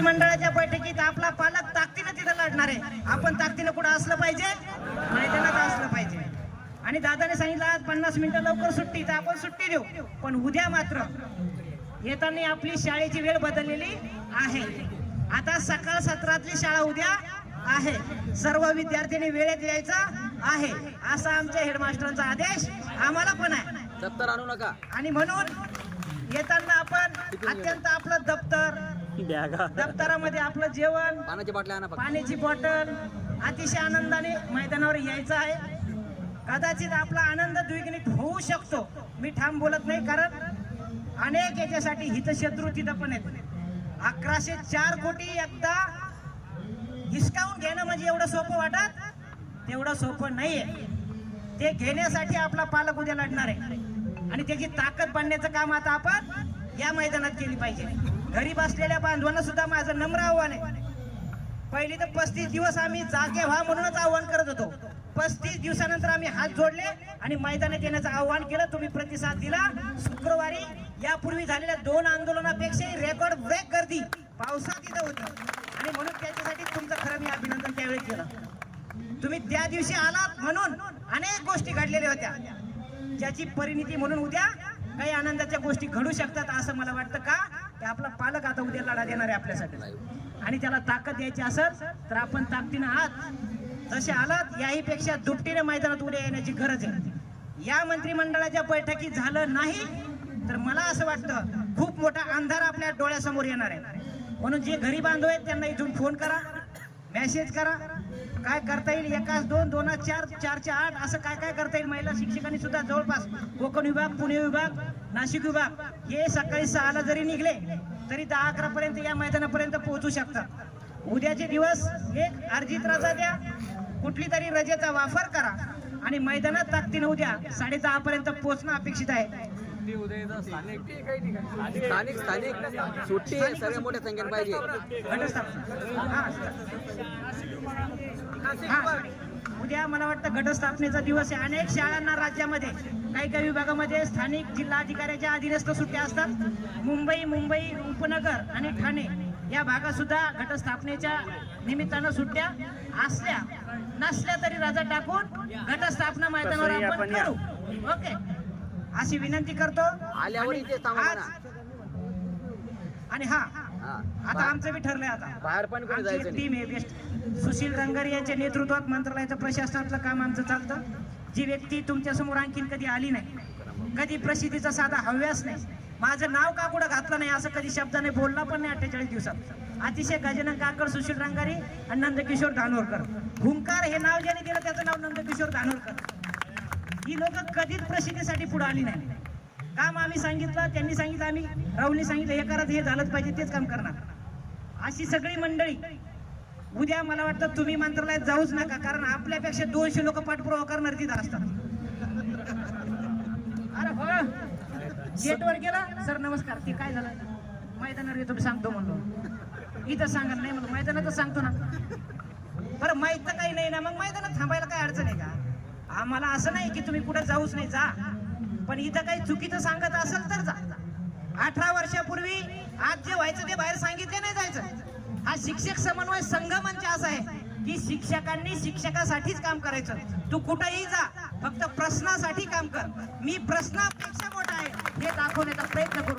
मंडळाच्या बैठकीत आपला पालक ताकदीनं तिथं लढणार आहे. आपण ताकदीनं कुठं असलं पाहिजे? मैदानात असलं पाहिजे. आणि दादाने सांगितलं आज पन्नास मिनिटं लवकर सुट्टी तर आपण सुट्टी देऊ. पण उद्या मात्र येताना आपली शाळेची वेळ बदललेली आहे. आता सकाळ सत्रातली शाळा उद्या आहे. सर्व विद्यार्थ्यांनी वेळेत यायचं आहे. असा आमच्या हेडमास्टरांचा आदेश आम्हाला पण आहे. दप्तर आणू नका. आणि म्हणून येताना आपण अत्यंत आपलं दप्तर बॅगा दप्तरामध्ये आपलं जेवण पाण्याची आणा फक्त. पाण्याची बॉटल अतिशय आनंदाने मैदानावर यायचं आहे. कदाचित आपला आनंद द्विगुणित होऊ शकतो. मी ठाम बोलत नाही कारण अनेक याच्यासाठी हितशत्रू तिथं पण आहेत. अकराशे चार कोटी एकदा हिसकावून घेणं म्हणजे एवढं सोपं वाटत? तेवढं सोपं नाहीये. ते घेण्यासाठी आपला पालक उद्या लढणार आहे. आणि त्याची ताकद बांधण्याचं काम आता आपण या मैदानात केली पाहिजे. घरी बसलेल्या बांधवांना सुद्धा माझं नम्र आव्हान आहे. पहिली तर पस्तीस दिवस आम्ही जागे व्हा म्हणूनच आव्हान करत होतो. पस्तीस दिवसानंतर आम्ही हात जोडले आणि मैदानात येण्याचं आव्हान केलं. तुम्ही प्रतिसाद दिला. शुक्रवारी यापूर्वी झालेल्या दोन आंदोलनापेक्षा रेकॉर्ड ब्रेक गर्दी पावसात इथं होती. आणि म्हणून त्याच्यासाठी तुमचं खरं मी अभिनंदन त्यावेळी केलं. तुम्ही त्या दिवशी आलात म्हणून अनेक गोष्टी घडलेल्या होत्या. ज्याची परिणिती म्हणून उद्या काही आनंदाच्या गोष्टी घडू शकतात असं मला वाटतं का? की आपला पालक आता उद्या लढा देणार आहे आपल्यासाठी. आणि त्याला ताकद द्यायची असेल तर आपण ताकदीनं आहात. जसे आलात याही पेक्षा दुपटीने मैदानात उद्या येण्याची गरज आहे. या मंत्रिमंडळाच्या बैठकीत झालं नाही तर मला असं वाटतं खूप मोठा अंधार आपल्या डोळ्यासमोर येणार आहे. म्हणून जे घरी बांधव आहेत त्यांना इथून फोन करा मेसेज करा काय करता येईल? एकाच दोन दोन चार चारचे आठ असं काय काय करता येईल? महिला शिक्षकांनी सुद्धा जवळपास कोकण विभाग पुणे विभाग नाशिक विभाग हे सकाळी सहाला जरी निघले तरी दहा अकरा पर्यंत या मैदानापर्यंत पोहोचू शकतात. उद्याचे दिवस एक अर्जित रजा द्या. कुठली तरी रजेचा वापर करा. आणि मैदानात ताकदीनं उद्या साडे दहा पर्यंत पोहोचणं अपेक्षित आहे. स्थानिक. स्थानिक सुट्टी आहे सगळ्या मोठ्या संख्येने पाहिजे. उद्या मला वाटतं घटस्थापनेचा दिवस आहे. अनेक शाळांना राज्यामध्ये काही काही विभागामध्ये स्थानिक जिल्हा अधिकाऱ्याच्या अधीनस्थ सुट्ट्या असतात. मुंबई मुंबई उपनगर आणि ठाणे या भागात सुद्धा घटस्थापनेच्या निमित्तानं सुट्ट्या असल्या नसल्या तरी रजा टाकून घटस्थापना मैदानावर आपण करू. ओके. अशी विनंती करतो. आल्यावर आणि इथे थांबा आज- आणि हा. हा. आता आमचं बी ठरलंय आता. बाहेर पण कोणी आमची जायचं एक नाही. टीम आहे बेस्ट सुशील रंगारी यांच्या नेतृत्वात मंत्रालयाचं प्रशासनातलं काम आमचं चालतं. जी व्यक्ती तुमच्यासमोर आणखीन कधी आली नाही कधी प्रसिद्धीचा साधा हव्यास नाही माझं नाव का कुठं घातलं नाही असं कधी शब्दाने बोलला पण नाही अठ्ठेचाळीस दिवसात. अतिशय गजानन काकड सुशील रंगारी आणि नंदकिशोर धानोरकर. हुंकार हे नाव ज्याने दिलं त्याचं नाव नंदकिशोर धानोरकर. ही लोक कधीच प्रसिद्धीसाठी पुढे आली नाही. काम आम्ही सांगितलं त्यांनी सांगितलं आम्ही राहुलनी सांगितलं हे करत हे झालंच पाहिजे तेच काम करणार. अशी सगळी मंडळी उद्या मला वाटतं तुम्ही मंत्रालयात जाऊच नका कारण आपल्यापेक्षा दोनशे लोक पाठपुरावा करणार तिथं असतात. अरे हो गेटवर गेला? सर नमस्कार. ते काय झालं? मैदानावर येतो सांगतो म्हणलो. इथं सांगा नाही म्हणून. मैदानात सांगतो ना. बरं माहीत तर काही नाही ना. मग मैदान थांबायला काय अडचण आहे का आम्हाला असं नाही की तुम्ही कुठे जाऊच नाही जा. पण इथं काही चुकीचं सांगत असेल तर जा. अठरा वर्षापूर्वी आज जे व्हायचं ते बाहेर सांगितले नाही जायचं. हा शिक्षक समन्वय संघ म्हणजे असा आहे की शिक्षकांनी शिक्षकासाठीच काम करायचं. तू कुठेही जा फक्त प्रश्नासाठी काम कर. मी प्रश्नापेक्षा मोठा आहे. हे दाखवण्याचा प्रयत्न करू.